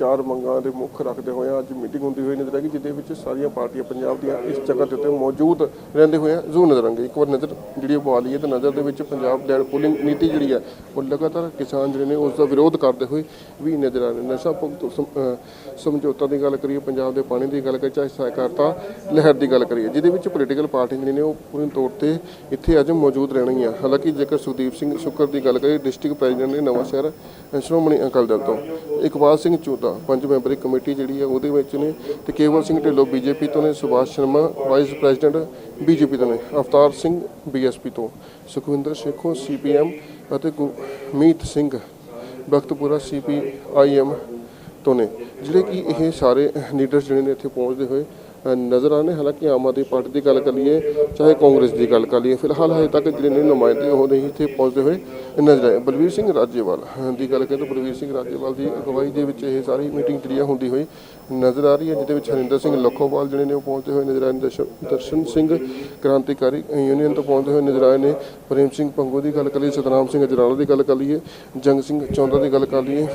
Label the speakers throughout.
Speaker 1: ਚਾਰ ਮੰਗਾਂ ਦੇ ਮੁੱਖ ਰੱਖਦੇ ਹੋਏ ਅੱਜ ਮੀਟਿੰਗ ਹੁੰਦੀ ਹੋਈ ਨਜ਼ਰ ਆਏਗੀ, ਜਿਹਦੇ ਵਿੱਚ ਸਾਰੀਆਂ ਪਾਰਟੀਆਂ ਪੰਜਾਬ ਦੀਆਂ ਇਸ ਜਗ੍ਹਾ ਦੇ ਉੱਤੇ ਮੌਜੂਦ ਰਹਿੰਦੇ ਹੋਏ ਜ਼ਰੂਰ ਨਜ਼ਰ ਆਣਗੇ ਇੱਕ ਵਾਰ ਨਜ਼ਰ ਜਿਹੜੀ ਉਹ ਪਵਾ ਲਈਏ ਤਾਂ ਨਜ਼ਰ ਦੇ ਵਿੱਚ ਪੰਜਾਬ ਲੈਂਡ ਪੂਲਿੰਗ ਨੀਤੀ ਜਿਹੜੀ ਹੈ ਉਹ ਲਗਾਤਾਰ ਕਿਸਾਨ ਜਿਹੜੇ ਨੇ ਉਸ ਦਾ ਵਿਰੋਧ ਕਰਦੇ ਹੋਏ ਵੀ ਨਜ਼ਰ ਆ ਰਹੇ ਨੇ। ਨਸ਼ਾ ਮੁਕਤ ਸਮਝੌਤਾ ਦੀ ਗੱਲ ਕਰੀਏ, ਪੰਜਾਬ ਦੇ ਪਾਣੀ ਦੀ ਗੱਲ ਕਰੀਏ, ਚਾਹੇ ਸਹਿਕਾਰਤਾ ਲਹਿਰ ਦੀ ਗੱਲ ਕਰੀਏ, ਜਿਹਦੇ ਵਿੱਚ ਪੋਲੀਟੀਕਲ ਪਾਰਟੀਆਂ ਜਿਹੜੀਆਂ ਨੇ ਉਹ ਪੂਰਨ ਤੌਰ ਤੇ ਇੱਥੇ ਅੱਜ ਮੌਜੂਦ ਰਹਿਣਗੀਆਂ। ਹਾਲਾਂਕਿ ਜੇਕਰ ਸੁਖਦੀਪ ਸਿੰਘ ਸੁੱਕਰ ਦੀ ਗੱਲ ਕਰੀਏ ਡਿਸਟ੍ਰਿਕਟ ਪ੍ਰੈਜ਼ੀਡੈਂਟ ਨੇ ਨਵਾਂ ਸ਼ਹਿਰ ਸ਼੍ਰੋਮਣੀ ਅਕਾਲੀ ਦਲ ਤੋਂ, ਇਕਬਾਲ ਸਿੰਘ ਚੋਦਾ ਪੰਜ ਮੈਂਬਰੀ ਕਮੇਟੀ ਜਿਹੜੀ ਹੈ ਉਹਦੇ ਵਿੱਚ ਨੇ ਤੇ ਕੇਵਲ ਸਿੰਘ ਢਿੱਲੋਂ ਬੀਜੇਪੀ ਤੋਂ ਨੇ, Subhash Sharma, vice president BJP ਤੋਂ ਨੇ, ਅਵਤਾਰ ਸਿੰਘ ਬੀਐਸਪੀ ਤੋਂ, ਸੁਖਵਿੰਦਰ ਸ਼ੇਖੋਂ, ਸੀਪੀਐਮ ਅਤੇ ਗੁਰਮੀਤ ਸਿੰਘ ਬਖਤਪੁਰਾ ਸੀਪੀਆਈਐਮ ਤੋਂ ਨੇ। ਜਿਹੜੇ ਕਿ ਇਹ ਸਾਰੇ ਲੀਡਰਸ ਜਿਹੜੇ ਨੇ ਇੱਥੇ ਪਹੁੰਚਦੇ ਹੋਏ ਨਜ਼ਰ ਆਉਂਦੇ ਹਾਲਾਂਕਿ ਆਮ ਆਦਮੀ ਪਾਰਟੀ ਦੀ ਗੱਲ ਕਰ ਲਈਏ, ਚਾਹੇ ਕਾਂਗਰਸ ਦੀ ਗੱਲ ਕਰ ਲਈਏ, ਫਿਲਹਾਲ ਹਜੇ ਤੱਕ ਜਿਹੜੇ ਨੇ ਨੁਮਾਇੰਦੇ ਉਹ ਨਹੀਂ ਇੱਥੇ ਪਹੁੰਚਦੇ ਹੋਏ ਨਜ਼ਰ ਆਏ। ਬਲਵੀਰ ਸਿੰਘ ਰਾਜੇਵਾਲ ਦੀ ਗੱਲ ਕਰੀਏ ਤਾਂ ਬਲਵੀਰ ਸਿੰਘ ਰਾਜੇਵਾਲ ਦੀ ਅਗਵਾਈ ਦੇ ਵਿੱਚ ਇਹ ਸਾਰੀ ਮੀਟਿੰਗ ਜਿਹੜੀ ਆ ਹੁੰਦੀ ਹੋਈ ਨਜ਼ਰ ਆ ਰਹੀ ਹੈ, ਜਿਹਦੇ ਵਿੱਚ ਹਰਿੰਦਰ ਸਿੰਘ ਲੱਖੋਵਾਲ ਜਿਹੜੇ ਨੇ ਉਹ ਪਹੁੰਚਦੇ ਹੋਏ ਨਜ਼ਰ ਆਏ ਨੇ। ਦਰਸ਼ਨ ਦਰਸ਼ਨ ਸਿੰਘ ਕ੍ਰਾਂਤੀਕਾਰੀ ਯੂਨੀਅਨ ਤੋਂ ਪਹੁੰਚਦੇ ਹੋਏ ਨਜ਼ਰ ਆਏ ਨੇ। ਪ੍ਰੇਮ ਸਿੰਘ ਪੰਗੂ ਦੀ ਗੱਲ ਕਰ ਲਈਏ, ਸਤਨਾਮ ਸਿੰਘ ਅਜਰਾਲਾ ਦੀ ਗੱਲ ਕਰ ਲਈਏ, ਜੰਗ ਸਿੰਘ ਚੌਂਦਾ ਦੀ ਗੱਲ ਕਰ ਲਈਏ।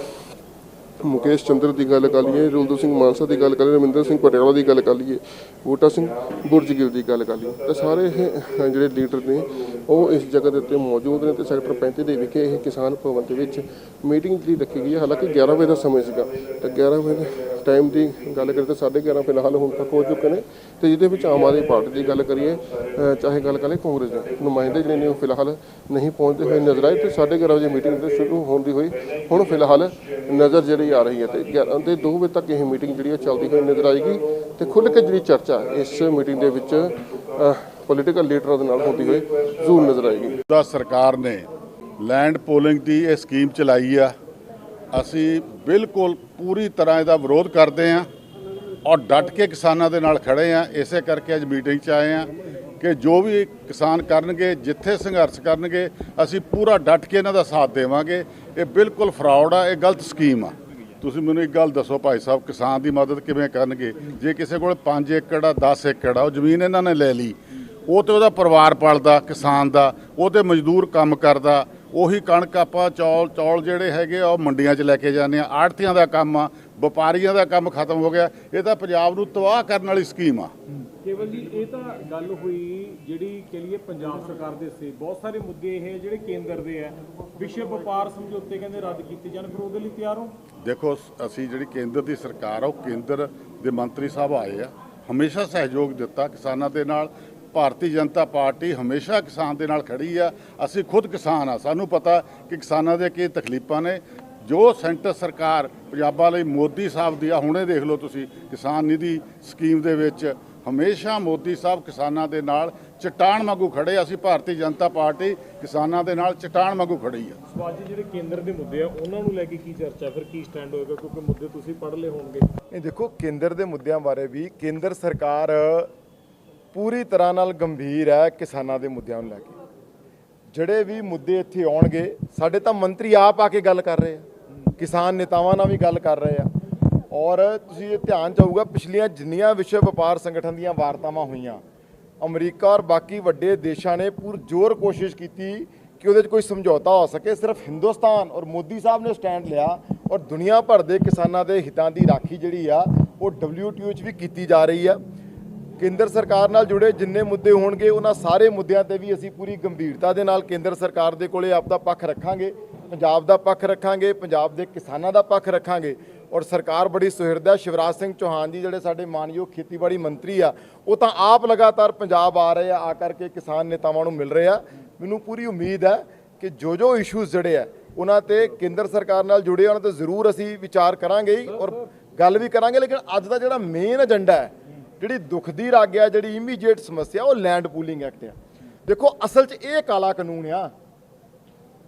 Speaker 1: ਮੁਕੇਸ਼ ਚੰਦਰ ਦੀ ਗੱਲ ਕਰ ਲਈਏ ਰੁਲਦੂ ਸਿੰਘ ਮਾਨਸਾ ਦੀ ਗੱਲ ਕਰ ਲਈਏ ਰਮਿੰਦਰ ਸਿੰਘ ਪਟਿਆਲਾ ਦੀ ਗੱਲ ਕਰ ਲਈਏ, ਬੂਟਾ ਸਿੰਘ ਬੁਰਜਗਿਲ ਦੀ ਗੱਲ ਕਰ ਲਈਏ। ਤਾਂ ਸਾਰੇ ਇਹ ਜਿਹੜੇ ਲੀਡਰ ਨੇ, ਉਹ ਇਸ ਜਗ੍ਹਾ ਦੇ ਉੱਤੇ ਮੌਜੂਦ ਨੇ ਤੇ ਸੈਕਟਰ 35 ਦੇ ਵਿਖੇ ਇਹ ਕਿਸਾਨ ਭਵਨ ਦੇ ਵਿੱਚ ਮੀਟਿੰਗ ਜਿਹੜੀ ਰੱਖੀ ਗਈ ਹੈ। ਹਾਲਾਂਕਿ 11 ਵਜੇ ਦਾ ਸਮਾਂ ਸੀਗਾ। ਤਾਂ 11 ਵਜੇ ਦੇ ਟਾਈਮ ਦੀ ਗੱਲ ਕਰੀਏ ਤਾਂ 11:30 ਫਿਲਹਾਲ ਹੁਣ ਤੱਕ ਹੋ ਚੁੱਕੇ ਨੇ। ਤੇ ਜਿਹਦੇ ਵਿੱਚ ਆਮ ਆਦਮੀ ਪਾਰਟੀ ਦੀ ਗੱਲ ਕਰੀਏ ਚਾਹੇ ਗੱਲ ਕਰੀਏ ਕਾਂਗਰਸ ਦੇ। ਨੁਮਾਇੰਦੇ ਜਿਹੜੇ ਨੇ ਉਹ ਫਿਲਹਾਲ ਨਹੀਂ ਪਹੁੰਚਦੇ ਹੋਏ ਨਜ਼ਰ ਆਏ ਤੇ 11:30 ਵਜੇ ਮੀਟਿੰਗ ਤੇ ਸ਼ੁਰੂ ਹੋਣ ਦੀ ਹੋਈ। ਹੁਣ ਫਿਲਹਾਲ ਨਜ਼ਰ ਜਿਹੜੀ ਆ ਰਹੀ ਹੈ ਤੇ 11 ਤੇ 2 ਵਜੇ ਤੱਕ ਇਹ ਮੀਟਿੰਗ ਜਿਹੜੀ ਹੈ ਚੱਲਦੀ ਹੋਈ ਨਜ਼ਰ ਆਏਗੀ ਤੇ ਖੁੱਲ੍ਹ ਕੇ ਜਿਹੜੀ ਚਰਚਾ ਇਸ ਮੀਟਿੰਗ ਦੇ ਵਿੱਚ ਪੋਲੀਟੀਕਲ ਲੀਡਰਾਂ ਦੇ ਨਾਲ ਹੁੰਦੀ ਹੋਈ ਜ਼ਰੂਰ ਨਜ਼ਰ ਆਏਗੀ।
Speaker 2: ਦਾ ਸਰਕਾਰ ਨੇ ਲੈਂਡ ਪੋਲਿੰਗ ਦੀ ਇਹ ਸਕੀਮ ਚਲਾਈ ਆ। ਅਸੀਂ ਬਿਲਕੁਲ ਪੂਰੀ ਤਰ੍ਹਾਂ ਇਹਦਾ ਵਿਰੋਧ ਕਰਦੇ ਆ ਔਰ ਡਟ ਕੇ ਕਿਸਾਨਾਂ ਦੇ ਨਾਲ ਖੜੇ ਆ ਇਸੇ ਕਰਕੇ ਅੱਜ ਮੀਟਿੰਗ 'ਚ ਆਏ ਆ ਕਿ ਜੋ ਵੀ ਕਿਸਾਨ ਕਰਨਗੇ, ਜਿੱਥੇ ਸੰਘਰਸ਼ ਕਰਨਗੇ, ਅਸੀਂ ਪੂਰਾ ਡਟ ਕੇ ਇਹਨਾਂ ਦਾ ਸਾਥ ਦੇਵਾਂਗੇ। ਇਹ ਬਿਲਕੁਲ ਫਰਾਡ ਆ, ਇਹ ਗਲਤ ਸਕੀਮ ਆ। ਤੁਸੀਂ ਮੈਨੂੰ ਇੱਕ ਗੱਲ ਦੱਸੋ ਭਾਈ ਸਾਹਿਬ, ਕਿਸਾਨ ਦੀ ਮਦਦ ਕਿਵੇਂ ਕਰਨਗੇ? ਜੇ ਕਿਸੇ ਕੋਲ 5 ਏਕੜ ਆ 10 ਏਕੜ ਆ, ਉਹ ਜ਼ਮੀਨ ਇਹਨਾਂ ਨੇ ਲੈ ਲਈ, ਉਹ ਤੇ ਉਹਦਾ ਪਰਿਵਾਰ ਪਲਦਾ, ਕਿਸਾਨ ਦਾ, ਉਹ ਤੇ ਮਜ਼ਦੂਰ ਕੰਮ ਕਰਦਾ, ਉਹੀ ਕਣਕ ਆਪਾਂ ਚੌਲ ਚੌਲ ਜਿਹੜੇ ਹੈਗੇ ਆ, ਉਹ ਮੰਡੀਆਂ 'ਚ ਲੈ ਕੇ ਜਾਂਦੇ ਆ ਆੜਤੀਆਂ ਦਾ ਕੰਮ ਆ, ਵਪਾਰੀਆਂ ਦਾ ਕੰਮ ਖਤਮ ਹੋ ਗਿਆ। ਇਹ ਤਾਂ ਪੰਜਾਬ ਨੂੰ ਤਬਾਹ ਕਰਨ ਵਾਲੀ ਸਕੀਮ ਆ।
Speaker 3: ਕੇਵਲ ਜੀ ਇਹ ਤਾਂ ਗੱਲ ਹੋਈ ਜਿਹੜੀ ਕਿ ਲਈਏ ਪੰਜਾਬ ਸਰਕਾਰ ਦੇ ਸੇ ਬਹੁਤ ਸਾਰੇ ਮੁੱਦੇ ਇਹ ਜਿਹੜੇ ਕੇਂਦਰ ਦੇ ਆ ਵਿਸ਼ਵ ਵਪਾਰ ਸਮਝੌਤੇ ਕਹਿੰਦੇ ਰੱਦ ਕੀਤੇ ਜਾਣ, ਫਿਰ ਉਹਦੇ ਲਈ ਤਿਆਰ ਹੋ?
Speaker 2: ਦੇਖੋ ਅਸੀਂ ਜਿਹੜੀ ਕੇਂਦਰ ਦੀ ਸਰਕਾਰ ਆ, ਉਹ ਕੇਂਦਰ ਦੇ ਮੰਤਰੀ ਸਾਹਿਬ ਆਏ ਆ। ਹਮੇਸ਼ਾ ਸਹਿਯੋਗ ਦਿੱਤਾ ਕਿਸਾਨਾਂ ਦੇ ਨਾਲ। ਭਾਰਤੀ ਜਨਤਾ ਪਾਰਟੀ ਹਮੇਸ਼ਾ ਕਿਸਾਨ ਦੇ ਨਾਲ ਖੜੀ ਆ। ਅਸੀਂ ਖੁਦ ਕਿਸਾਨ ਆ। ਸਾਨੂੰ ਪਤਾ ਕਿ ਕਿਸਾਨਾਂ ਦੇ ਕੀ ਤਕਲੀਫਾਂ ਨੇ। ਜੋ ਸੈਂਟਰ ਸਰਕਾਰ ਪੰਜਾਬਾਂ ਲਈ ਮੋਦੀ ਸਾਹਿਬ ਦੀ ਆ, ਹੁਣੇ ਦੇਖ ਲਓ ਤੁਸੀਂ ਕਿਸਾਨ ਨਿਧੀ ਸਕੀਮ ਦੇ ਵਿੱਚ ਹਮੇਸ਼ਾ ਮੋਦੀ ਸਾਹਿਬ ਕਿਸਾਨਾਂ ਦੇ ਨਾਲ ਚਟਾਨ ਵਾਂਗੂ ਖੜੇ ਆ। ਅਸੀਂ ਭਾਰਤੀ ਜਨਤਾ ਪਾਰਟੀ ਕਿਸਾਨਾਂ ਦੇ ਨਾਲ ਚਟਾਨ ਵਾਂਗੂ ਖੜੀ ਆ।
Speaker 3: ਸਵਾਲ ਜੀ ਜਿਹੜੇ ਕੇਂਦਰ ਦੇ ਮੁੱਦੇ ਆ ਉਹਨਾਂ ਨੂੰ ਲੈ ਕੇ ਕੀ ਚਰਚਾ? ਫਿਰ ਕੀ ਸਟੈਂਡ ਹੋਏਗਾ? ਕਿਉਂਕਿ ਮੁੱਦੇ ਤੁਸੀਂ ਪੜ੍ਹ ਲਏ ਹੋਣਗੇ।
Speaker 4: ਇਹ ਦੇਖੋ ਕੇਂਦਰ ਦੇ ਮੁੱਦਿਆਂ ਬਾਰੇ ਵੀ ਕੇਂਦਰ ਸਰਕਾਰ ਪੂਰੀ ਤਰ੍ਹਾਂ ਨਾਲ ਗੰਭੀਰ ਹੈ ਕਿਸਾਨਾਂ ਦੇ ਮੁੱਦਿਆਂ ਨੂੰ ਲੈ ਕੇ। ਜਿਹੜੇ ਵੀ ਮੁੱਦੇ ਇੱਥੇ ਆਉਣਗੇ ਸਾਡੇ ਤਾਂ ਮੰਤਰੀ ਆਪ ਆ ਕੇ ਗੱਲ ਕਰ ਰਹੇ ਆ। ਕਿਸਾਨ ਨੇਤਾਵਾਂ ਨਾਲ ਵੀ ਗੱਲ ਕਰ ਰਹੇ ਆ। ਔਰ ਤੁਸੀਂ ਇਹ ਧਿਆਨ ਚਾਹੂਗਾ ਪਿਛਲੀਆਂ ਜਿੰਨੀਆਂ ਵਿਸ਼ਵ ਵਪਾਰ ਸੰਗਠਨ ਦੀਆਂ ਵਾਰਤਾਵਾਂ ਹੋਈਆਂ, ਅਮਰੀਕਾ ਔਰ ਬਾਕੀ ਵੱਡੇ ਦੇਸ਼ਾਂ ਨੇ ਪੂਰ ਜ਼ੋਰ ਕੋਸ਼ਿਸ਼ ਕੀਤੀ ਕਿ ਉਹਦੇ 'ਚ ਕੋਈ ਸਮਝੌਤਾ ਹੋ ਸਕੇ। ਸਿਰਫ ਹਿੰਦੁਸਤਾਨ ਔਰ ਮੋਦੀ ਸਾਹਿਬ ਨੇ ਸਟੈਂਡ ਲਿਆ ਔਰ ਦੁਨੀਆ ਭਰ ਦੇ ਕਿਸਾਨਾਂ ਦੇ ਹਿੱਤਾਂ ਦੀ ਰਾਖੀ ਜਿਹੜੀ ਆ, ਉਹ WTO 'ਚ ਵੀ ਕੀਤੀ ਜਾ ਰਹੀ ਆ। ਕੇਂਦਰ ਸਰਕਾਰ ਨਾਲ ਜੁੜੇ ਜਿੰਨੇ ਮੁੱਦੇ ਹੋਣਗੇ, ਉਹਨਾਂ ਸਾਰੇ ਮੁੱਦਿਆਂ ਤੇ ਵੀ ਅਸੀਂ ਪੂਰੀ ਗੰਭੀਰਤਾ ਦੇ ਨਾਲ ਕੇਂਦਰ ਸਰਕਾਰ ਦੇ ਕੋਲੇ ਆਪਦਾ ਪੱਖ ਰੱਖਾਂਗੇ। ਪੰਜਾਬ ਦਾ ਪੱਖ ਰੱਖਾਂਗੇ, ਪੰਜਾਬ ਦੇ ਕਿਸਾਨਾਂ ਦਾ ਪੱਖ ਰੱਖਾਂਗੇ। ਔਰ ਸਰਕਾਰ ਬੜੀ ਸੁਹਿਰਦ ਹੈ। ਸ਼ਿਵਰਾਜ ਸਿੰਘ ਚੌਹਾਨ ਜੀ ਜਿਹੜੇ ਸਾਡੇ ਮਾਨਯੋਗ ਖੇਤੀਬਾੜੀ ਮੰਤਰੀ ਆ, ਉਹ ਤਾਂ ਆਪ ਲਗਾਤਾਰ ਪੰਜਾਬ ਆ ਰਹੇ ਆ ਆ ਕਰਕੇ ਕਿਸਾਨ ਨੇਤਾਵਾਂ ਨੂੰ ਮਿਲ ਰਹੇ ਆ। ਮੈਨੂੰ ਪੂਰੀ ਉਮੀਦ ਹੈ ਕਿ ਜੋ ਜੋ ਇਸ਼ੂਜ਼ ਜਿਹੜੇ ਆ, ਉਹਨਾਂ ਤੇ ਕੇਂਦਰ ਸਰਕਾਰ ਨਾਲ ਜੁੜੇ ਉਹਨਾਂ ਤੇ ਜ਼ਰੂਰ ਅਸੀਂ ਵਿਚਾਰ ਕਰਾਂਗੇ ਔਰ ਗੱਲ ਵੀ ਕਰਾਂਗੇ, ਲੇਕਿਨ ਅੱਜ ਦਾ ਜਿਹੜਾ ਮੇਨ ਏਜੰਡਾ ਹੈ, ਜਿਹੜੀ ਦੁੱਖ ਦੀ ਰਾਗ ਆ ਜਿਹੜੀ ਇਮੀਡੀਏਟ ਸਮੱਸਿਆ, ਉਹ ਲੈਂਡ ਪੂਲਿੰਗ ਐਕਟ ਆ। ਦੇਖੋ, ਅਸਲ 'ਚ ਇਹ ਕਾਲਾ ਕਾਨੂੰਨ ਆ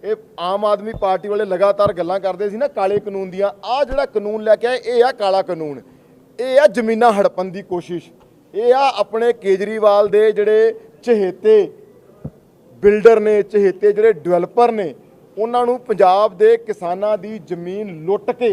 Speaker 4: ਇਹ ਆਮ ਆਦਮੀ ਪਾਰਟੀ ਵਾਲੇ ਲਗਾਤਾਰ ਗੱਲਾਂ ਕਰਦੇ ਸੀ ਨਾ, ਕਾਲੇ ਕਾਨੂੰਨ ਦੀਆਂ। ਆ ਜਿਹੜਾ ਕਾਨੂੰਨ ਲੈ ਕੇ ਆਏ, ਇਹ ਆ ਕਾਲਾ ਕਾਨੂੰਨ। ਇਹ ਆ ਜ਼ਮੀਨਾਂ ਹੜਪਣ ਦੀ ਕੋਸ਼ਿਸ਼। ਇਹ ਆ ਆਪਣੇ ਕੇਜਰੀਵਾਲ ਦੇ ਜਿਹੜੇ ਚਹੇਤੇ ਬਿਲਡਰ ਨੇ, ਚਹੇਤੇ ਜਿਹੜੇ ਡਿਵੈਲਪਰ ਨੇ, ਉਹਨਾਂ ਨੂੰ ਪੰਜਾਬ ਦੇ ਕਿਸਾਨਾਂ ਦੀ ਜ਼ਮੀਨ ਲੁੱਟ ਕੇ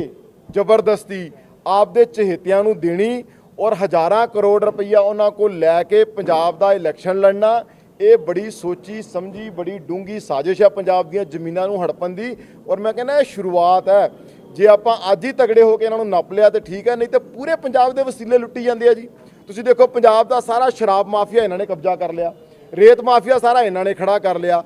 Speaker 4: ਜ਼ਬਰਦਸਤੀ ਆਪਦੇ ਚਹੇਤਿਆਂ ਨੂੰ ਦੇਣੀ ਔਰ ਹਜ਼ਾਰਾਂ ਕਰੋੜ ਰੁਪਈਆ ਉਹਨਾਂ ਕੋਲ ਲੈ ਕੇ ਪੰਜਾਬ ਦਾ ਇਲੈਕਸ਼ਨ ਲੜਨਾ ਇਹ ਬੜੀ ਸੋਚੀ, ਸਮਝੀ, ਬੜੀ ਡੂੰਗੀ ਸਾਜ਼ਿਸ਼ ਹੈ ਪੰਜਾਬ ਦੀਆਂ ਜ਼ਮੀਨਾਂ ਨੂੰ ਹੜਪਣ ਦੀ ਔਰ ਮੈਂ ਕਹਿੰਦਾ ਇਹ ਸ਼ੁਰੂਆਤ ਹੈ। ਜੇ ਆਪਾਂ ਅੱਜ ਹੀ ਤਗੜੇ ਹੋ ਕੇ ਇਹਨਾਂ ਨੂੰ ਨੱਪ ਲਿਆ ਤੇ ਠੀਕ ਹੈ, ਨਹੀਂ ਤੇ ਪੂਰੇ ਪੰਜਾਬ ਦੇ ਵਸੀਲੇ ਲੁੱਟੀ ਜਾਂਦੇ ਆ ਜੀ। ਤੁਸੀਂ ਦੇਖੋ ਪੰਜਾਬ ਦਾ ਸਾਰਾ ਸ਼ਰਾਬ ਮਾਫੀਆ ਇਹਨਾਂ ਨੇ ਕਬਜ਼ਾ ਕਰ ਲਿਆ, ਰੇਤ ਮਾਫੀਆ ਸਾਰਾ ਇਹਨਾਂ ਨੇ ਖੜਾ ਕਰ ਲਿਆ।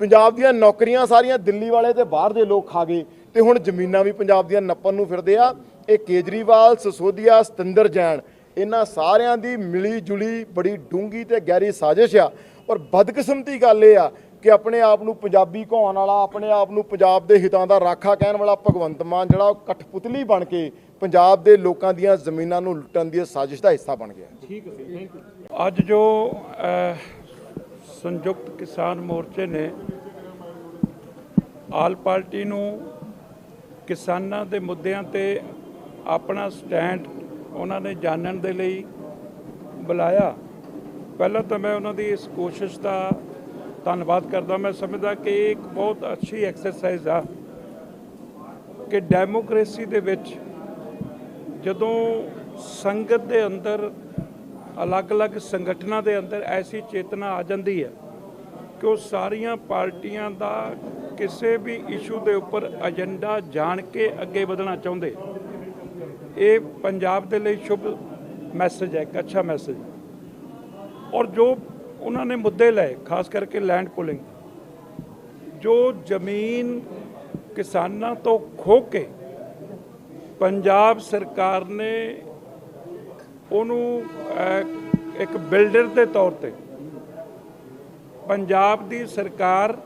Speaker 4: ਪੰਜਾਬ ਦੀਆਂ ਨੌਕਰੀਆਂ ਸਾਰੀਆਂ ਦਿੱਲੀ ਵਾਲੇ ਤੇ ਬਾਹਰ ਦੇ ਲੋਕ ਖਾ ਗਏ ਤੇ ਹੁਣ ਜ਼ਮੀਨਾਂ ਵੀ ਪੰਜਾਬ ਦੀਆਂ ਨੱਪਣ ਨੂੰ ਫਿਰਦੇ ਆ। ਇਹ ਕੇਜਰੀਵਾਲ, ਸਸੋਦੀਆ, ਸਤਿੰਦਰ ਜੈਨ, ਇਹਨਾਂ ਸਾਰਿਆਂ ਦੀ ਮਿਲੀ ਜੁਲੀ ਬੜੀ ਡੂੰਗੀ ਤੇ ਗਹਿਰੀ ਸਾਜ਼ਿਸ਼ ਆ। ਔਰ ਬਦਕਿਸਮਤੀ ਗੱਲ ਇਹ ਆ ਕਿ ਆਪਣੇ ਆਪ ਨੂੰ ਪੰਜਾਬੀ ਕਹਾਉਣ ਵਾਲਾ, ਆਪਣੇ ਆਪ ਨੂੰ ਪੰਜਾਬ ਦੇ ਹਿੱਤਾਂ ਦਾ ਰਾਖਾ ਕਹਿਣ ਵਾਲਾ ਭਗਵੰਤ ਮਾਨ ਜਿਹੜਾ ਉਹ ਕਠਪੁਤਲੀ ਬਣ ਕੇ ਪੰਜਾਬ ਦੇ ਲੋਕਾਂ ਦੀਆਂ ਜ਼ਮੀਨਾਂ ਨੂੰ ਲੁੱਟਣ ਦੀ ਸਾਜ਼ਿਸ਼ ਦਾ ਹਿੱਸਾ ਬਣ ਗਿਆ।
Speaker 3: ਠੀਕ ਹੈ
Speaker 5: ਅੱਜ ਜੋ ਸੰਯੁਕਤ ਕਿਸਾਨ ਮੋਰਚੇ ਨੇ ਆਲ ਪਾਰਟੀ ਨੂੰ ਕਿਸਾਨਾਂ ਦੇ ਮੁੱਦਿਆਂ ਤੇ ਆਪਣਾ ਸਟੈਂਡ ਉਹਨਾਂ ਨੇ ਜਾਣਨ ਦੇ ਲਈ ਬੁਲਾਇਆ ਪਹਿਲਾਂ ਤਾਂ ਮੈਂ ਉਹਨਾਂ ਦੀ ਇਸ ਕੋਸ਼ਿਸ਼ ਦਾ ਧੰਨਵਾਦ ਕਰਦਾ। ਮੈਂ ਸਮਝਦਾ ਕਿ ਇਹ ਇੱਕ ਬਹੁਤ ਅੱਛੀ ਐਕਸਰਸਾਈਜ਼ ਆ ਕਿ ਡੈਮੋਕ੍ਰੇਸੀ ਦੇ ਵਿੱਚ ਜਦੋਂ ਸੰਗਤ ਦੇ ਅੰਦਰ, ਅਲੱਗ-ਅਲੱਗ ਸੰਗਠਨਾਂ ਦੇ ਅੰਦਰ ਐਸੀ ਚੇਤਨਾ ਆ ਜਾਂਦੀ ਹੈ ਕਿ ਉਹ ਸਾਰੀਆਂ ਪਾਰਟੀਆਂ ਦਾ ਕਿਸੇ ਵੀ ਇਸ਼ੂ ਦੇ ਉੱਪਰ ਏਜੰਡਾ ਜਾਣ ਕੇ ਅੱਗੇ ਵਧਣਾ ਚਾਹੁੰਦੇ। ਇਹ ਪੰਜਾਬ ਦੇ ਲਈ ਸ਼ੁਭ ਮੈਸੇਜ ਹੈ, ਇੱਕ ਅੱਛਾ ਮੈਸੇਜ ਔਰ ਜੋ ਉਹਨਾਂ ਨੇ ਮੁੱਦੇ ਲਏ, ਖਾਸ ਕਰਕੇ ਲੈਂਡ ਪੁਲਿੰਗ ਜੋ ਜ਼ਮੀਨ ਕਿਸਾਨਾਂ ਤੋਂ ਖੋ ਕੇ ਪੰਜਾਬ ਸਰਕਾਰ ਨੇ ਉਹਨੂੰ ਇੱਕ ਬਿਲਡਰ ਦੇ ਤੌਰ ਤੇ ਪੰਜਾਬ ਦੀ ਸਰਕਾਰ,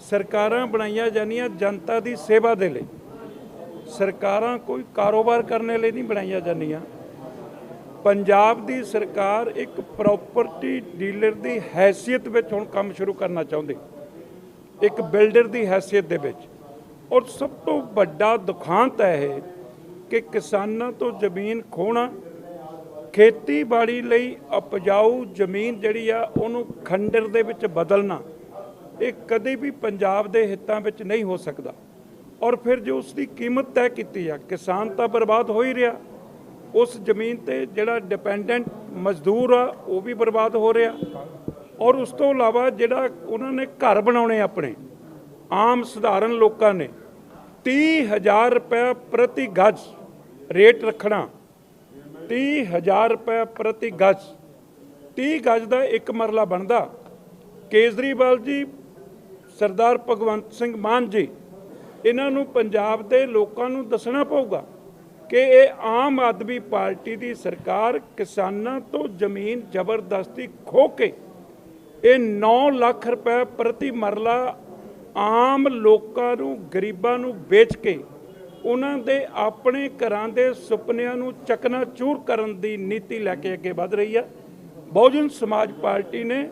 Speaker 5: ਸਰਕਾਰਾਂ ਬਣਾਈਆਂ ਜਾਂਦੀਆਂ ਜਨਤਾ ਦੀ ਸੇਵਾ ਦੇ ਲਈ, ਸਰਕਾਰਾਂ ਕੋਈ ਕਾਰੋਬਾਰ ਕਰਨ ਲਈ ਨਹੀਂ ਬਣਾਈਆਂ ਜਾਂਦੀਆਂ ਪੰਜਾਬ ਦੀ ਸਰਕਾਰ ਇੱਕ ਪ੍ਰਾਪਰਟੀ ਡੀਲਰ ਦੀ ਹੈਸੀਅਤ ਵਿੱਚ ਹੁਣ ਕੰਮ ਸ਼ੁਰੂ ਕਰਨਾ ਚਾਹੁੰਦੀ। ਇੱਕ ਬਿਲਡਰ ਦੀ ਹੈਸੀਅਤ ਦੇ ਵਿੱਚ। ਔਰ ਸਭ ਤੋਂ ਵੱਡਾ ਦੁਖਾਂਤ ਹੈ ਇਹ ਕਿ ਕਿਸਾਨਾਂ ਤੋਂ ਜ਼ਮੀਨ ਖੋਣਾ, ਖੇਤੀਬਾੜੀ ਲਈ ਉਪਜਾਊ ਜ਼ਮੀਨ ਜਿਹੜੀ ਆ, ਉਹਨੂੰ ਖੰਡਰ ਦੇ ਵਿੱਚ ਬਦਲਣਾ, ਇਹ ਕਦੇ ਵੀ ਪੰਜਾਬ ਦੇ ਹਿੱਤਾਂ ਵਿੱਚ ਨਹੀਂ ਹੋ ਸਕਦਾ। ਔਰ ਫਿਰ ਜੋ ਉਸ ਦੀ ਕੀਮਤ ਤੈਅ ਕੀਤੀ ਆ, ਕਿਸਾਨ ਤਾਂ ਬਰਬਾਦ ਹੋ ਹੀ ਰਿਹਾ। ਉਸ ਜ਼ਮੀਨ ਤੇ ਜਿਹੜਾ ਡਿਪੈਂਡੈਂਟ ਮਜ਼ਦੂਰ ਆ, ਉਹ ਵੀ ਬਰਬਾਦ ਹੋ ਰਿਹਾ। ਔਰ ਉਸ ਤੋਂ ਇਲਾਵਾ ਜਿਹੜਾ ਉਹਨਾਂ ਨੇ ਘਰ ਬਣਾਉਣੇ ਆਪਣੇ, ਆਮ ਸਧਾਰਨ ਲੋਕਾਂ ਨੇ 30000 ਰੁਪਏ ਪ੍ਰਤੀ ਗਜ ਰੇਟ ਰੱਖਣਾ। 30000 ਰੁਪਏ ਪ੍ਰਤੀ ਗਜ। 30 ਗਜ ਦਾ ਇੱਕ ਮਰਲਾ ਬਣਦਾ। ਕੇਜਰੀਵਾਲ ਜੀ, ਸਰਦਾਰ ਭਗਵੰਤ ਸਿੰਘ ਮਾਨ ਜੀ, ਇਹਨਾਂ ਨੂੰ ਪੰਜਾਬ ਦੇ ਲੋਕਾਂ ਨੂੰ ਦੱਸਣਾ ਪਊਗਾ। ਕਿ ਇਹ ਆਮ ਆਦਮੀ ਪਾਰਟੀ ਦੀ ਸਰਕਾਰ ਕਿਸਾਨਾਂ ਤੋਂ ਜ਼ਮੀਨ ਜ਼ਬਰਦਸਤੀ ਖੋ ਕੇ ਇਹ 9 ਲੱਖ ਰੁਪਏ ਪ੍ਰਤੀ ਮਰਲਾ ਆਮ ਲੋਕਾਂ ਨੂੰ, ਗਰੀਬਾਂ ਨੂੰ ਵੇਚ ਕੇ ਉਹਨਾਂ ਦੇ ਆਪਣੇ ਘਰਾਂ ਦੇ ਸੁਪਨਿਆਂ ਨੂੰ ਚਕਨਾਚੂਰ ਕਰਨ ਦੀ ਨੀਤੀ ਲੈ ਕੇ ਅੱਗੇ ਵਧ ਰਹੀ ਹੈ। ਬਹੁਜਨ ਸਮਾਜ ਪਾਰਟੀ ਨੇ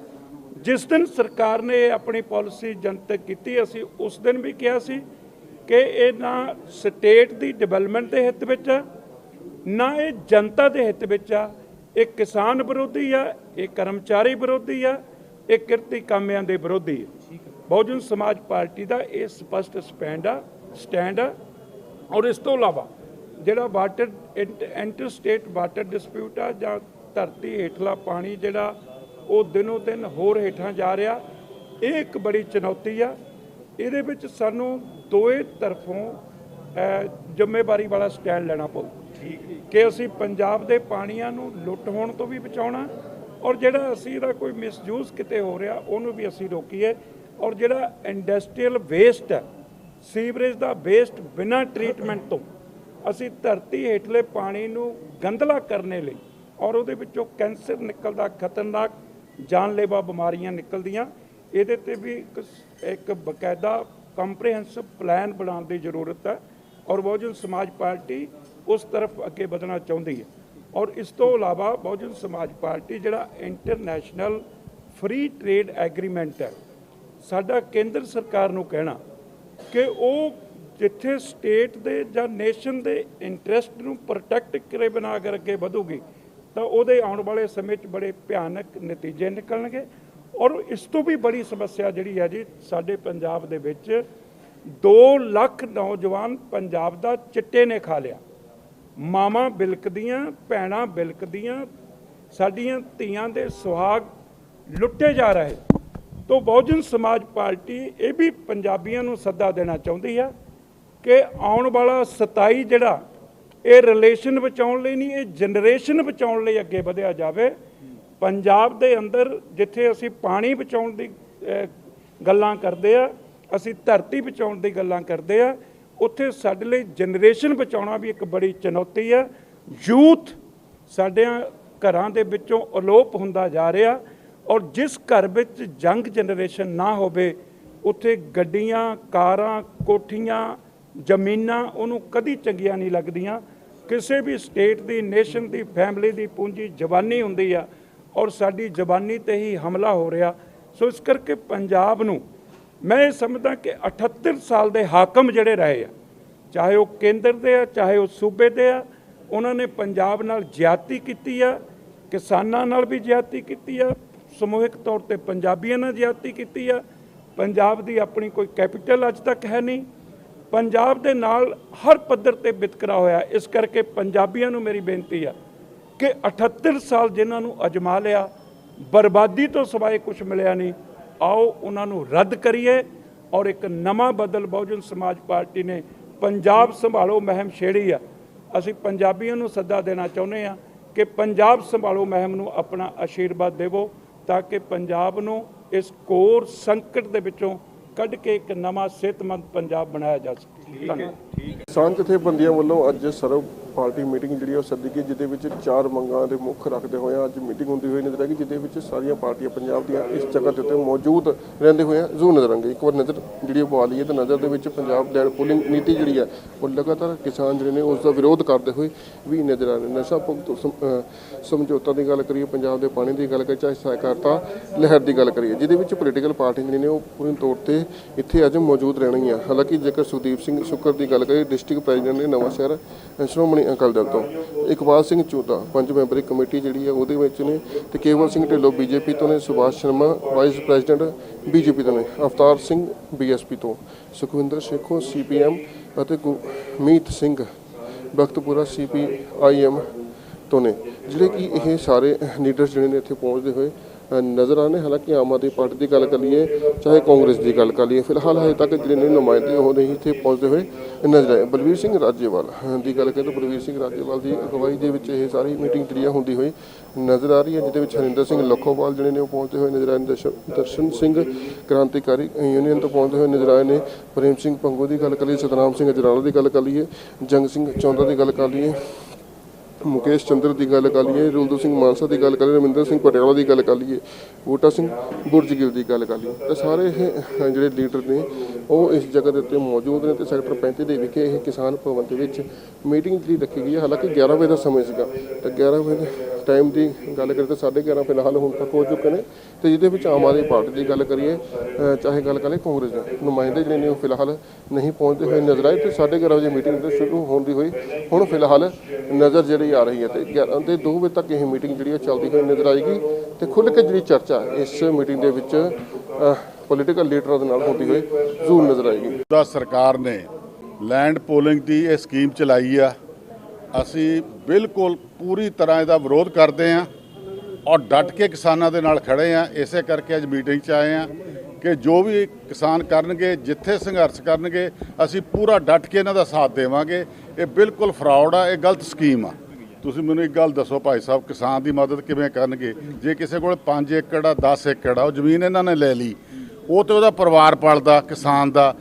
Speaker 5: ਜਿਸ ਦਿਨ ਸਰਕਾਰ ਨੇ ਇਹ ਆਪਣੀ ਪਾਲਿਸੀ ਜਨਤਕ ਕੀਤੀ, ਅਸੀਂ ਉਸ ਦਿਨ ਵੀ ਕਿਹਾ ਸੀ ਕਿ ਇਹ ਨਾ ਸਟੇਟ ਦੀ ਡਿਵੈਲਪਮੈਂਟ ਦੇ ਹਿੱਤ ਵਿੱਚ ਆ, ਨਾ ਇਹ ਜਨਤਾ ਦੇ ਹਿੱਤ ਵਿੱਚ ਆ। ਇਹ ਕਿਸਾਨ ਵਿਰੋਧੀ ਆ, ਇਹ ਕਰਮਚਾਰੀ ਵਿਰੋਧੀ ਆ, ਇਹ ਕਿਰਤੀ ਕਾਮਿਆਂ ਦੇ ਵਿਰੋਧੀ ਆ। ਬਹੁਜਨ ਸਮਾਜ ਪਾਰਟੀ ਦਾ ਇਹ ਸਪਸ਼ਟ ਸਪੈਂਡ ਆ, ਸਟੈਂਡ ਆ। ਔਰ ਇਸ ਤੋਂ ਇਲਾਵਾ ਜਿਹੜਾ water inter state water dispute ਆ ਜਾਂ ਧਰਤੀ ਹੇਠਲਾ ਪਾਣੀ ਜਿਹੜਾ, ਉਹ ਦਿਨੋ ਦਿਨ ਹੋਰ ਹੇਠਾਂ ਜਾ ਰਿਹਾ, ਇਹ ਇੱਕ ਬੜੀ ਚੁਣੌਤੀ ਆ। ਇਹਦੇ ਵਿੱਚ ਸਾਨੂੰ ਦੋਏ ਤਰਫੋਂ ਜ਼ਿੰਮੇਵਾਰੀ ਵਾਲਾ ਸਟੈਂਡ ਲੈਣਾ ਪਊ। ਕਿ ਅਸੀਂ ਪੰਜਾਬ ਦੇ ਪਾਣੀਆਂ ਨੂੰ ਲੁੱਟ ਹੋਣ ਤੋਂ ਵੀ ਬਚਾਉਣਾ ਔਰ ਜਿਹੜਾ ਅਸੀਂ ਇਹਦਾ ਕੋਈ ਮਿਸਯੂਜ਼ ਕਿਤੇ ਹੋ ਰਿਹਾ ਉਹਨੂੰ ਵੀ ਅਸੀਂ ਰੋਕੀਏ। ਔਰ ਜਿਹੜਾ ਇੰਡਸਟਰੀਅਲ ਵੇਸਟ ਹੈ ਸੀਵਰੇਜ ਦਾ ਵੇਸਟ ਬਿਨਾਂ ਟ੍ਰੀਟਮੈਂਟ ਤੋਂ ਅਸੀਂ ਧਰਤੀ ਹੇਠਲੇ ਪਾਣੀ ਨੂੰ ਗੰਧਲਾ ਕਰਨੇ ਲਈ ਔਰ ਉਹਦੇ ਵਿੱਚੋਂ ਕੈਂਸਰ ਨਿਕਲਦਾ ਖਤਰਨਾਕ ਜਾਨਲੇਵਾ ਬਿਮਾਰੀਆਂ ਨਿਕਲਦੀਆਂ ਇਹਦੇ ਤੇ ਵੀ ਇੱਕ ਇੱਕ ਬਕਾਇਦਾ ਕੰਪਰੀਹੈਂਸਿਵ ਪਲਾਨ ਬਣਾਉਣ ਦੀ ਜ਼ਰੂਰਤ ਹੈ ਔਰ ਬਹੁਜਨ ਸਮਾਜ ਪਾਰਟੀ ਉਸ ਤਰਫ ਅੱਗੇ ਵਧਣਾ ਚਾਹੁੰਦੀ ਹੈ। ਔਰ ਇਸ ਤੋਂ ਇਲਾਵਾ ਬਹੁਜਨ ਸਮਾਜ ਪਾਰਟੀ ਜਿਹੜਾ ਇੰਟਰਨੈਸ਼ਨਲ ਫ੍ਰੀ ਟ੍ਰੇਡ ਐਗਰੀਮੈਂਟ ਹੈ, ਸਾਡਾ ਕੇਂਦਰ ਸਰਕਾਰ ਨੂੰ ਕਹਿਣਾ ਕਿ ਉਹ ਜਿੱਥੇ ਸਟੇਟ ਦੇ ਜਾਂ ਨੇਸ਼ਨ ਦੇ ਇੰਟਰਸਟ ਨੂੰ ਪ੍ਰੋਟੈਕਟ ਕਰੇ ਬਿਨਾਂ ਅਗਰ ਅੱਗੇ ਵਧੂਗੀ, ਤਾਂ ਉਹਦੇ ਆਉਣ ਵਾਲੇ ਸਮੇਂ 'ਚ ਬੜੇ ਭਿਆਨਕ ਨਤੀਜੇ ਨਿਕਲਣਗੇ ਔਰ ਇਸ ਤੋਂ ਵੀ ਬੜੀ ਸਮੱਸਿਆ ਜਿਹੜੀ ਹੈ ਜੀ, ਸਾਡੇ ਪੰਜਾਬ ਦੇ ਵਿੱਚ 2 ਲੱਖ ਨੌਜਵਾਨ ਪੰਜਾਬ ਦਾ ਚਿੱਟੇ ਨੇ ਖਾ ਲਿਆ। ਮਾਵਾਂ ਬਿਲਕਦੀਆਂ ਭੈਣਾਂ ਬਿਲਕਦੀਆਂ ਸਾਡੀਆਂ ਧੀਆਂ ਦੇ ਸੁਹਾਗ ਲੁੱਟੇ ਜਾ ਰਹੇ। ਤੋਂ ਬਹੁਜਨ ਸਮਾਜ ਪਾਰਟੀ ਇਹ ਵੀ ਪੰਜਾਬੀਆਂ ਨੂੰ ਸੱਦਾ ਦੇਣਾ ਚਾਹੁੰਦੀ ਹੈ ਕਿ ਆਉਣ ਵਾਲਾ 27 ਜਿਹੜਾ, ਇਹ ਰਿਲੇਸ਼ਨ ਬਚਾਉਣ ਲਈ ਨਹੀਂ, ਇਹ ਜਨਰੇਸ਼ਨ ਬਚਾਉਣ ਲਈ ਅੱਗੇ ਵਧਿਆ ਜਾਵੇ। ਪੰਜਾਬ ਦੇ ਅੰਦਰ ਜਿੱਥੇ ਅਸੀਂ ਪਾਣੀ ਬਚਾਉਣ ਦੀ ਗੱਲਾਂ ਕਰਦੇ ਆ, ਅਸੀਂ ਧਰਤੀ ਬਚਾਉਣ ਦੀ ਗੱਲਾਂ ਕਰਦੇ ਆ, ਉੱਥੇ ਸਾਡੇ ਲਈ ਜਨਰੇਸ਼ਨ ਬਚਾਉਣਾ ਵੀ ਇੱਕ ਬੜੀ ਚੁਣੌਤੀ ਆ। ਯੂਥ ਸਾਡਿਆਂ ਘਰਾਂ ਦੇ ਵਿੱਚੋਂ ਅਲੋਪ ਹੁੰਦਾ ਜਾ ਰਿਹਾ ਔਰ ਜਿਸ ਘਰ ਵਿੱਚ ਜੰਗ ਜਨਰੇਸ਼ਨ ਨਾ ਹੋਵੇ, ਉੱਥੇ ਗੱਡੀਆਂ, ਕਾਰਾਂ, ਕੋਠੀਆਂ, ਜ਼ਮੀਨਾਂ ਉਹਨੂੰ ਕਦੀ ਚੰਗੀਆਂ ਨਹੀਂ ਲੱਗਦੀਆਂ। ਕਿਸੇ ਵੀ ਸਟੇਟ ਦੀ ਨੇਸ਼ਨ ਦੀ ਫੈਮਿਲੀ ਦੀ ਪੂੰਜੀ ਜਵਾਨੀ ਹੁੰਦੀ ਆ। ਔਰ ਸਾਡੀ ਜ਼ਬਾਨੀ ਤੇ ਹੀ ਹਮਲਾ ਹੋ ਰਿਹਾ। ਸੋ ਇਸ ਕਰਕੇ ਪੰਜਾਬ ਨੂੰ ਮੈਂ ਇਹ ਸਮਝਦਾ ਕਿ 78 ਸਾਲ ਦੇ ਹਾਕਮ ਜਿਹੜੇ ਰਹੇ ਆ, ਚਾਹੇ ਉਹ ਕੇਂਦਰ ਦੇ ਆ, ਚਾਹੇ ਉਹ ਸੂਬੇ ਦੇ ਆ, ਉਹਨਾਂ ਨੇ ਪੰਜਾਬ ਨਾਲ ਜ਼ਿਆਤੀ ਕੀਤੀ ਆ, ਕਿਸਾਨਾਂ ਨਾਲ ਵੀ ਜ਼ਿਆਤੀ ਕੀਤੀ ਆ, ਸਮੂਹਿਕ ਤੌਰ ਤੇ ਪੰਜਾਬੀਆਂ ਨਾਲ ਜਿਆਤੀ ਕੀਤੀ ਆ। ਪੰਜਾਬ ਦੀ ਆਪਣੀ ਕੋਈ ਕੈਪੀਟਲ ਅੱਜ ਤੱਕ ਹੈ ਨਹੀਂ। ਪੰਜਾਬ ਦੇ ਨਾਲ ਹਰ ਪੱਧਰ ਤੇ ਵਿਤਕਰਾ ਹੋਇਆ। ਇਸ ਕਰਕੇ ਪੰਜਾਬੀਆਂ ਨੂੰ ਮੇਰੀ ਬੇਨਤੀ ਆ ਕਿ 78 ਸਾਲ ਜਿਨ੍ਹਾਂ ਨੂੰ ਅਜਮਾ ਲਿਆ, ਬਰਬਾਦੀ ਤੋਂ ਸਿਵਾਏ ਕੁਝ ਮਿਲਿਆ ਨਹੀਂ, ਆਓ ਉਹਨਾਂ ਨੂੰ ਰੱਦ ਕਰੀਏ ਔਰ ਇੱਕ ਨਵਾਂ ਬਦਲ ਬਹੁਜਨ ਸਮਾਜ ਪਾਰਟੀ ਨੇ ਪੰਜਾਬ ਸੰਭਾਲੋ ਮਹਿਮ ਛੇੜੀ ਆ। ਅਸੀਂ ਪੰਜਾਬੀਆਂ ਨੂੰ ਸੱਦਾ ਦੇਣਾ ਚਾਹੁੰਦੇ ਆ ਕਿ ਪੰਜਾਬ ਸੰਭਾਲੋ ਮਹਿਮ ਨੂੰ ਆਪਣਾ ਆਸ਼ੀਰਵਾਦ ਦੇਵੋ ਤਾਂ ਕਿ ਪੰਜਾਬ ਨੂੰ ਇਸ ਕੋਰ ਸੰਕਟ ਦੇ ਵਿੱਚੋਂ ਕੱਢ ਕੇ ਇੱਕ ਨਵਾਂ ਸਿਹਤਮੰਦ ਪੰਜਾਬ ਬਣਾਇਆ ਜਾ ਸਕੇ। ਧੰਨਵਾਦ
Speaker 1: ਕਿਸਾਨ ਜਥੇਬੰਦੀਆਂ ਵੱਲੋਂ ਅੱਜ ਸਰਵ ਪਾਰਟੀ ਮੀਟਿੰਗ ਜਿਹੜੀ ਆ ਉਹ ਸੱਦੀ ਗਈ, ਜਿਹਦੇ ਵਿੱਚ ਚਾਰ ਮੰਗਾਂ ਦੇ ਮੁੱਖ ਰੱਖਦੇ ਹੋਏ ਅੱਜ ਮੀਟਿੰਗ ਹੁੰਦੀ ਹੋਈ ਨਜ਼ਰ ਆਏਗੀ, ਜਿਹਦੇ ਵਿੱਚ ਸਾਰੀਆਂ ਪਾਰਟੀਆਂ ਪੰਜਾਬ ਦੀਆਂ ਇਸ ਜਗ੍ਹਾ ਦੇ ਉੱਤੇ ਮੌਜੂਦ ਰਹਿੰਦੇ ਹੋਏ ਜ਼ਰੂਰ ਨਜ਼ਰ ਆਣਗੇ ਇੱਕ ਵਾਰ ਨਜ਼ਰ ਜਿਹੜੀ ਉਹ ਪਾ ਲਈਏ ਤਾਂ ਨਜ਼ਰ ਦੇ ਵਿੱਚ ਪੰਜਾਬ ਲੈਂਡ ਪੂਲਿੰਗ ਨੀਤੀ ਜਿਹੜੀ ਹੈ ਉਹ ਲਗਾਤਾਰ ਕਿਸਾਨ ਜਿਹੜੇ ਨੇ ਉਸ ਦਾ ਵਿਰੋਧ ਕਰਦੇ ਹੋਏ ਵੀ ਨਜ਼ਰ ਆ ਰਹੇ ਨੇ। ਨਸ਼ਾ ਮੁਕਤ ਸਮਝੌਤਾ ਦੀ ਗੱਲ ਕਰੀਏ, ਪੰਜਾਬ ਦੇ ਪਾਣੀ ਦੀ ਗੱਲ ਕਰੀਏ, ਚਾਹੇ ਸਹਿਕਾਰਤਾ ਲਹਿਰ ਦੀ ਗੱਲ ਕਰੀਏ, ਜਿਹਦੇ ਵਿੱਚ ਪੋਲੀਟੀਕਲ ਪਾਰਟੀਆਂ ਜਿਹੜੀਆਂ ਨੇ ਉਹ ਪੂਰਨ ਤੌਰ ਤੇ ਇੱਥੇ ਅੱਜ ਮੌਜੂਦ ਰਹਿਣਗੀਆਂ। ਹਾਲਾਂਕਿ ਜੇਕਰ ਸੁਦੀਪ ਸਿੰਘ ਸੁੱਕਰ ਦੀ ਗੱਲ ਕਰੀਏ ਡਿਸਟ੍ਰਿਕਟ ਪ੍ਰੈਜ਼ੀਡੈਂਟ ਨੇ ਨਵਾਂ ਸ਼ਹਿਰ ਅਹ ਸ਼੍ਰੋਮਣੀ ਅਕਾਲੀ ਦਲ ਤੋਂ ਇਕਬਾਲ ਸਿੰਘ ਚੋਤਾ, ਪੰਜ ਮੈਂਬਰੀ ਕਮੇਟੀ ਜਿਹੜੀ ਹੈ ਉਹਦੇ ਵਿੱਚ ਨੇ ਤੇ ਕੇਵਲ ਸਿੰਘ ਢਿੱਲੋਂ ਬੀਜੇਪੀ ਤੋਂ ਨੇ, Subhash Sharma vice president BJP ਤੋਂ ਨੇ, ਅਵਤਾਰ ਸਿੰਘ ਬੀਐਸਪੀ ਤੋਂ, ਸੁਖਵਿੰਦਰ ਸ਼ੇਖੋ ਸੀਪੀਐਮ ਅਤੇ ਗੁਰਮੀਤ ਸਿੰਘ ਬਖਤਪੁਰਾ ਸੀਪੀਆਈਐਮ ਤੋਂ ਨੇ। ਜਿਹੜੇ ਕਿ ਇਹ ਸਾਰੇ ਲੀਡਰ ਜਿਹੜੇ ਨੇ ਇੱਥੇ ਪਹੁੰਚਦੇ ਹੋਏ ਨਜ਼ਰ ਆਉਂਦੇ ਹਾਲਾਂਕਿ ਆਮ ਆਦਮੀ ਪਾਰਟੀ ਦੀ ਗੱਲ ਕਰੀਏ ਚਾਹੇ ਕਾਂਗਰਸ ਦੀ ਗੱਲ ਕਰ ਲਈਏ, ਫਿਲਹਾਲ ਹਜੇ ਤੱਕ ਜਿਹੜੇ ਨੇ ਨੁਮਾਇੰਦੇ ਉਹ ਨਹੀਂ ਇੱਥੇ ਪਹੁੰਚਦੇ ਹੋਏ ਨਜ਼ਰ ਆਏ। ਬਲਵੀਰ ਸਿੰਘ ਰਾਜੇਵਾਲ ਦੀ ਗੱਲ ਕਰੀਏ ਤਾਂ ਬਲਵੀਰ ਸਿੰਘ ਰਾਜੇਵਾਲ ਦੀ ਅਗਵਾਈ ਦੇ ਵਿੱਚ ਇਹ ਸਾਰੀ ਮੀਟਿੰਗ ਜਿਹੜੀ ਹੁੰਦੀ ਹੋਈ ਨਜ਼ਰ ਆ ਰਹੀ ਹੈ, ਜਿਹਦੇ ਵਿੱਚ ਹਰਿੰਦਰ ਸਿੰਘ ਲੱਖੋਵਾਲ ਜਿਹੜੇ ਨੇ ਉਹ ਪਹੁੰਚਦੇ ਹੋਏ ਨਜ਼ਰ ਆਏ ਨੇ। ਦਰਸ਼ਨ- ਦਰਸ਼ਨ ਸਿੰਘ ਕ੍ਰਾਂਤੀਕਾਰੀ ਯੂਨੀਅਨ ਤੋਂ ਪਹੁੰਚਦੇ ਹੋਏ ਨਜ਼ਰ ਆਏ ਨੇ। ਪ੍ਰੇਮ ਸਿੰਘ ਪੰਗੂ ਦੀ ਗੱਲ ਕਰੀਏ ਸਤਨਾਮ ਸਿੰਘ ਅਜਰਾਲਾ ਦੀ ਗੱਲ ਕਰ ਲਈਏ, ਜੰਗ ਸਿੰਘ ਚੌਂਦਾ ਦੀ ਗੱਲ ਕਰ ਲਈਏ। ਮੁਕੇਸ਼ ਚੰਦਰ ਦੀ ਗੱਲ ਕਰ ਲਈਏ ਰੁਲਦੂ ਸਿੰਘ ਮਾਨਸਾ ਦੀ ਗੱਲ ਕਰ ਲਈਏ, ਰਮਿੰਦਰ ਸਿੰਘ ਪਟਿਆਲਾ ਦੀ ਗੱਲ ਕਰ ਲਈਏ, ਬੂਟਾ ਸਿੰਘ ਬੁਰਜਗਿਲ ਦੀ ਗੱਲ ਕਰ ਲਈਏ। ਤਾਂ ਸਾਰੇ ਇਹ ਜਿਹੜੇ ਲੀਡਰ ਨੇ, ਉਹ ਇਸ ਜਗ੍ਹਾ ਦੇ ਉੱਤੇ ਮੌਜੂਦ ਨੇ ਤੇ ਸੈਕਟਰ 35 ਦੇ ਵਿਖੇ ਇਹ ਕਿਸਾਨ ਭਵਨ ਦੇ ਵਿੱਚ ਮੀਟਿੰਗ ਜਿਹੜੀ ਰੱਖੀ ਗਈ ਹੈ, ਹਾਲਾਂਕਿ 11 ਵਜੇ ਦਾ ਸਮਾਂ ਸੀਗਾ, ਤੇ 11 ਵਜੇ ਟਾਈਮ ਦੀ ਗੱਲ ਕਰੀਏ ਤਾਂ 11:30 ਫਿਲਹਾਲ ਹੁਣ ਤੱਕ ਹੋ ਚੁੱਕੇ ਨੇ ਤੇ ਜਿਹਦੇ ਵਿੱਚ ਆਮ ਆਦਮੀ ਪਾਰਟੀ ਦੀ ਗੱਲ ਕਰੀਏ ਚਾਹੇ ਗੱਲ ਕਰੀਏ ਕਾਂਗਰਸ ਦੇ, ਨੁਮਾਇੰਦੇ ਜਿਹੜੇ ਨੇ ਉਹ ਫਿਲਹਾਲ ਨਹੀਂ ਪਹੁੰਚਦੇ ਹੋਏ ਨਜ਼ਰ ਆਏ ਤੇ 11:30 ਵਜੇ ਮੀਟਿੰਗ ਤੇ ਸ਼ੁਰੂ ਹੋਣ ਦੀ ਹੋਈ, ਹੁਣ ਫਿਲਹਾਲ ਨਜ਼ਰ ਜਿਹੜੀ ਆ ਰਹੀ ਹੈ ਤੇ 11 ਦੇ 2 ਵਜੇ ਤੱਕ ਇਹ ਮੀਟਿੰਗ ਜਿਹੜੀ ਉਹ ਚੱਲਦੀ ਹੋਈ ਨਜ਼ਰ ਆਏਗੀ ਤੇ ਖੁੱਲ੍ਹ ਕੇ ਜਿਹੜੀ ਚਰਚਾ ਇਸ ਮੀਟਿੰਗ ਦੇ ਵਿੱਚ ਪੋਲੀਟੀਕਲ ਲੀਡਰਾਂ ਦੇ ਨਾਲ ਹੁੰਦੀ ਹੋਈ ਜ਼ਰੂਰ ਨਜ਼ਰ ਆਏਗੀ।
Speaker 2: ਸਰਕਾਰ ਨੇ ਲੈਂਡ ਪੋਲਿੰਗ ਦੀ ਇਹ ਸਕੀਮ ਚਲਾਈ ਆ ਅਸੀਂ ਬਿਲਕੁਲ ਪੂਰੀ ਤਰ੍ਹਾਂ ਇਹਦਾ ਵਿਰੋਧ ਕਰਦੇ ਹਾਂ ਔਰ ਡਟ ਕੇ ਕਿਸਾਨਾਂ ਦੇ ਨਾਲ ਖੜੇ ਆ ਇਸੇ ਕਰਕੇ ਅੱਜ ਮੀਟਿੰਗ 'ਚ ਆਏ ਆ ਕਿ ਜੋ ਵੀ ਕਿਸਾਨ ਕਰਨਗੇ, ਜਿੱਥੇ ਸੰਘਰਸ਼ ਕਰਨਗੇ, ਅਸੀਂ ਪੂਰਾ ਡਟ ਕੇ ਇਹਨਾਂ ਦਾ ਸਾਥ ਦੇਵਾਂਗੇ। ਇਹ ਬਿਲਕੁਲ ਫਰਾਡ ਆ, ਇਹ ਗਲਤ ਸਕੀਮ ਆ। ਤੁਸੀਂ ਮੈਨੂੰ ਇੱਕ ਗੱਲ ਦੱਸੋ ਭਾਈ ਸਾਹਿਬ, ਕਿਸਾਨ ਦੀ ਮਦਦ ਕਿਵੇਂ ਕਰਨਗੇ? ਜੇ ਕਿਸੇ ਕੋਲ 5 ਏਕੜ ਆ 10 ਏਕੜ ਆ, ਉਹ ਜ਼ਮੀਨ ਇਹਨਾਂ ਨੇ ਲੈ ਲਈ, ਉਹ ਤੇ ਉਹਦਾ ਪਰਿਵਾਰ ਪਲਦਾ, ਕਿਸਾਨ ਦਾ।